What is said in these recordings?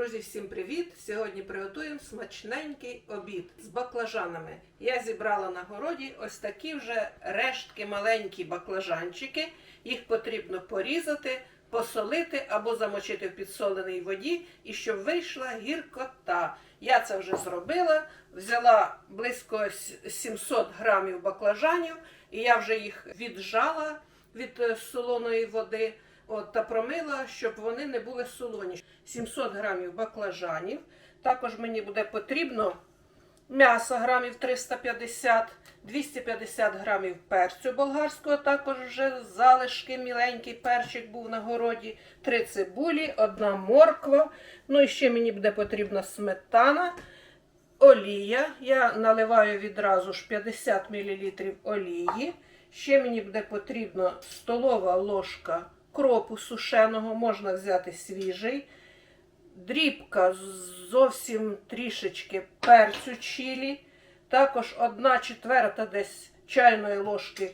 Друзі, всім привіт! Сьогодні приготуємо смачненький обід з баклажанами. Я зібрала на городі ось такі вже рештки маленькі баклажанчики. Їх потрібно порізати, посолити або замочити в підсоленій воді, і щоб вийшла гіркота. Я це вже зробила. Взяла близько 700 грамів баклажанів, і я вже їх віджала від е, солоної води. От, та промила, щоб вони не були солоні. 700 грамів баклажанів. Також мені буде потрібно м'яса грамів 350, 250 грамів перцю болгарського, також вже залишки, міленький перчик був на городі, 3 цибулі, одна морква. Ну і ще мені буде потрібна сметана, олія. Я наливаю відразу ж 50 мл олії. Ще мені буде потрібно столова ложка кропу сушеного, можна взяти свіжий, дрібка зовсім трішечки перцю чилі, також одна четверта десь чайної ложки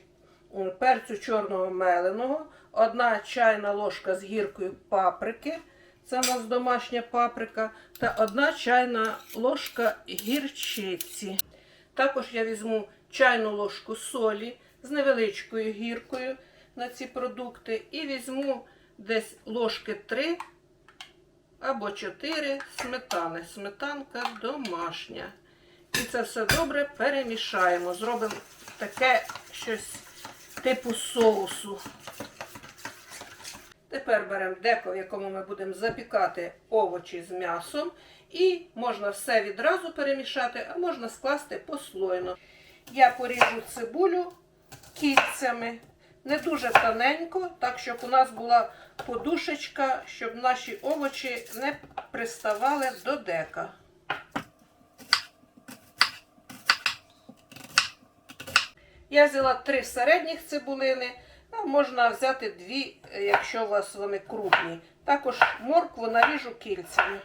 перцю чорного меленого, одна чайна ложка з гіркою паприки, це у нас домашня паприка, та одна чайна ложка гірчиці. Також я візьму чайну ложку солі з невеличкою гіркою на ці продукти і візьму десь ложки 3 або 4 сметани. Сметанка домашня. І це все добре перемішаємо. Зробимо таке щось типу соусу. Тепер беремо деко, в якому ми будемо запікати овочі з м'ясом. І можна все відразу перемішати, а можна скласти послойно. Я поріжу цибулю кільцями, не дуже тоненько, так щоб у нас була подушечка, щоб наші овочі не приставали до дека. Я взяла три середніх цибулини, а можна взяти дві, якщо у вас вони крупні. Також моркву наріжу кільцями.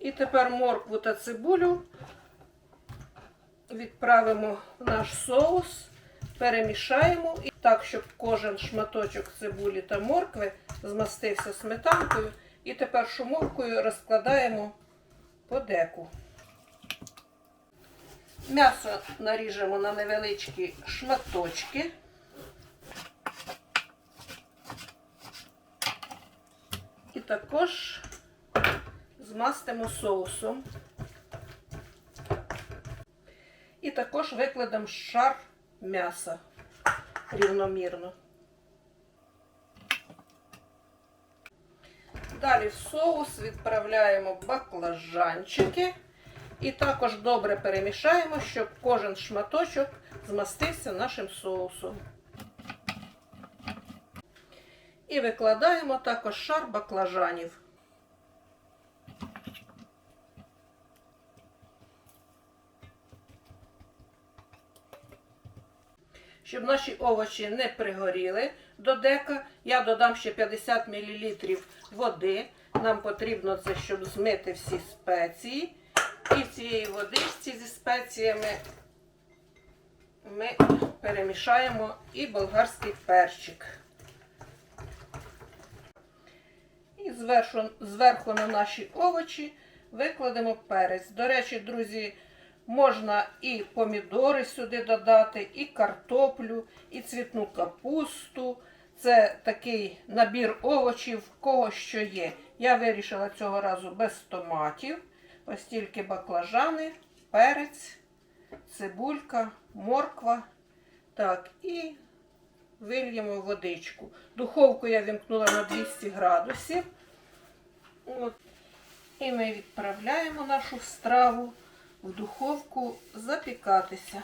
І тепер моркву та цибулю відправимо наш соус, перемішаємо і так, щоб кожен шматочок цибулі та моркви змастився сметанкою. І тепер шумовкою розкладаємо по деку. М'ясо наріжемо на невеличкі шматочки. І також змастимо соусом. Також викладемо шар м'яса рівномірно. Далі в соус відправляємо баклажанчики. І також добре перемішаємо, щоб кожен шматочок змастився нашим соусом. І викладаємо також шар баклажанів. Щоб наші овочі не пригоріли до дека, я додам ще 50 мл води. Нам потрібно це, щоб змити всі спеції. І в цієї водичці зі спеціями ми перемішаємо і болгарський перчик. І зверху, зверху на наші овочі викладемо перець. До речі, друзі, можна і помідори сюди додати, і картоплю, і цвітну капусту. Це такий набір овочів, в кого що є. Я вирішила цього разу без томатів. Ось тільки баклажани, перець, цибулька, морква. Так, і вильємо водичку. Духовку я вімкнула на 200 градусів. От. І ми відправляємо нашу страву в духовку запікатися.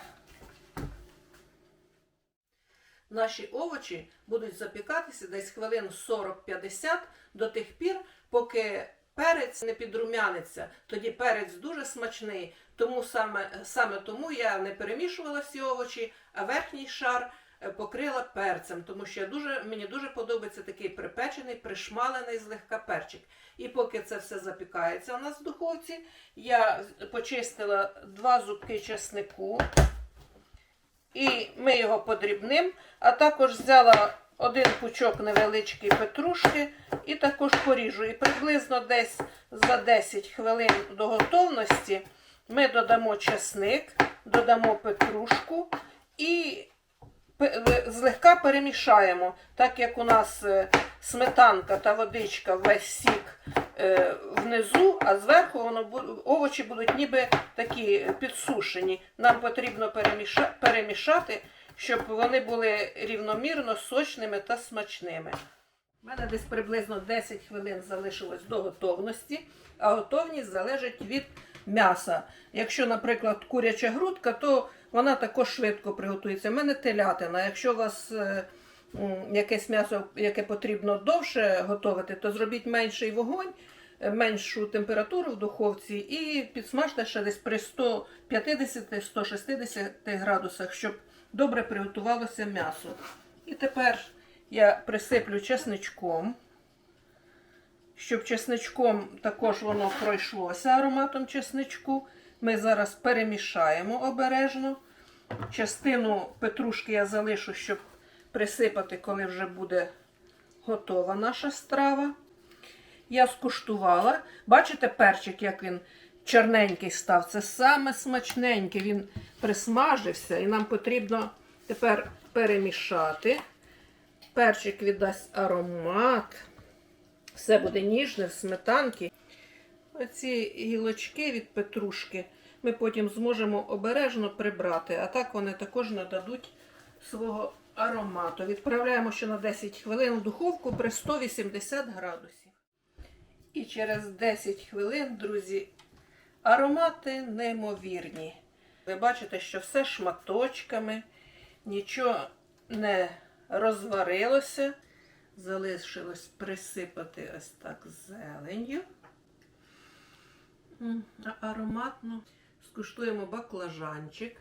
Наші овочі будуть запікатися десь хвилин 40-50 до тих пір, поки перець не підрумяниться. Тоді перець дуже смачний, тому саме, саме тому я не перемішувала всі овочі, а верхній шар покрила перцем, тому що я дуже, мені дуже подобається такий припечений, пришмалений злегка перчик. І поки це все запікається у нас в духовці, я почистила два зубки чеснику. І ми його подрібним, а також взяла один пучок невеличкий петрушки і також поріжу. І приблизно десь за 10 хвилин до готовності ми додамо чесник, додамо петрушку і е, злегка перемішаємо, так як у нас е, сметанка та водичка весь сік е, внизу, а зверху воно овочі будуть ніби такі підсушені. Нам потрібно перемішати, щоб вони були рівномірно сочними та смачними. У мене десь приблизно 10 хвилин залишилось до готовності, а готовність залежить від м'яса. Якщо, наприклад, куряча грудка, то вона також швидко приготується. У мене телятина. Якщо у вас е, якесь м'ясо, яке потрібно довше готувати, то зробіть менший вогонь, е, меншу температуру в духовці і підсмажте ще десь при 150-160 градусах, щоб добре приготувалося м'ясо. І тепер я присиплю чесничком, щоб чесничком також воно пройшлося ароматом чесничку. Ми зараз перемішаємо обережно. Частину петрушки я залишу, щоб присипати, коли вже буде готова наша страва. Я скуштувала. Бачите перчик, як він чорненький став. Це саме смачненький. Він присмажився, і нам потрібно тепер перемішати. Перчик віддасть аромат. Все буде ніжне в сметанки. Оці гілочки від петрушки ми потім зможемо обережно прибрати, а так вони також нададуть свого аромату. Відправляємо ще на 10 хвилин в духовку при 180 градусів. І через 10 хвилин, друзі, аромати неймовірні. Ви бачите, що все шматочками, нічого не розварилося. Залишилось присипати ось так а- Ароматно. Скуштуємо баклажанчик.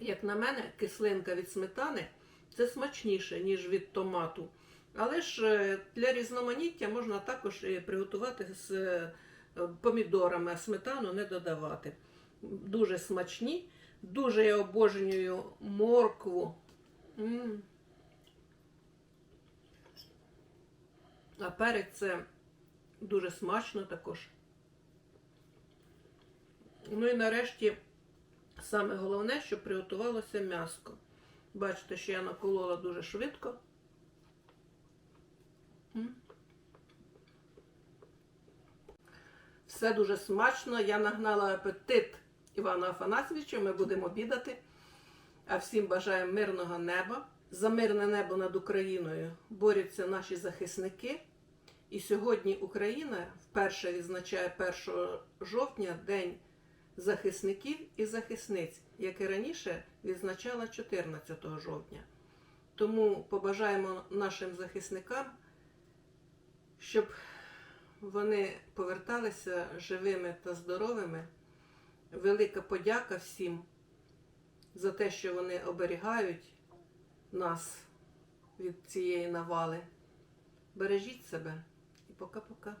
Як на мене, кислинка від сметани це смачніше, ніж від томату. Але ж е, для різноманіття можна також приготувати з е, помідорами, а сметану не додавати. Дуже смачні. Дуже я обожнюю моркву. А перець це дуже смачно також. Ну і нарешті саме головне, щоб приготувалося м'яско. Бачите, що я наколола дуже швидко. Все дуже смачно. Я нагнала апетит Івана Афанасьовича. Ми будемо обідати. А всім бажаємо мирного неба. За мирне небо над Україною борються наші захисники. І сьогодні Україна вперше відзначає 1 жовтня День захисників і захисниць, як і раніше відзначала 14 жовтня. Тому побажаємо нашим захисникам, щоб вони поверталися живими та здоровими. Велика подяка всім за те, що вони оберігають нас від цієї навали. Бережіть себе і пока-пока.